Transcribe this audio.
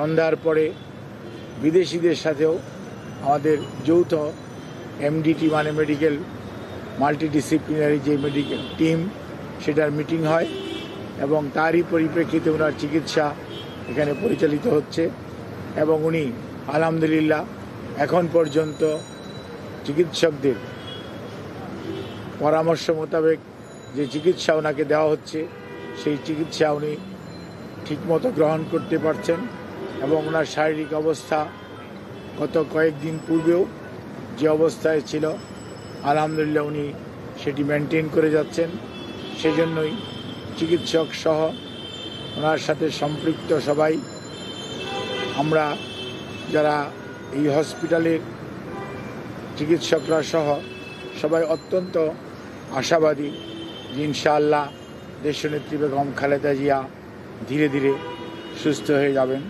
সন্ধ্যার পরে বিদেশিদের সাথেও আমাদের যৌথ এমডিটি মানে মেডিকেল মাল্টিডিসিপ্লিনারি যে মেডিকেল টিম সেটার মিটিং হয় এবং তারই পরিপ্রেক্ষিতে ওনার চিকিৎসা এখানে পরিচালিত হচ্ছে এবং উনি আলহামদুলিল্লাহ এখন পর্যন্ত চিকিৎসকদের পরামর্শ মোতাবেক যে চিকিৎসা ওনাকে দেওয়া হচ্ছে, সেই চিকিৎসা উনি ঠিকমতো গ্রহণ করতে পারছেন। এবং ওনার শারীরিক অবস্থা গত কয়েকদিন পূর্বেও যে অবস্থায় ছিল, আলহামদুলিল্লাহ উনি সেটি মেনটেন করে যাচ্ছেন। সেজন্যই চিকিৎসক সহ ওনার সাথে সম্পৃক্ত সবাই, আমরা যারা এই হসপিটালের চিকিৎসকরা সহ সবাই অত্যন্ত আশাবাদী যে ইনশাআল্লাহ দেশনেত্রী বেগম খালেদা জিয়া ধীরে ধীরে সুস্থ হয়ে যাবেন।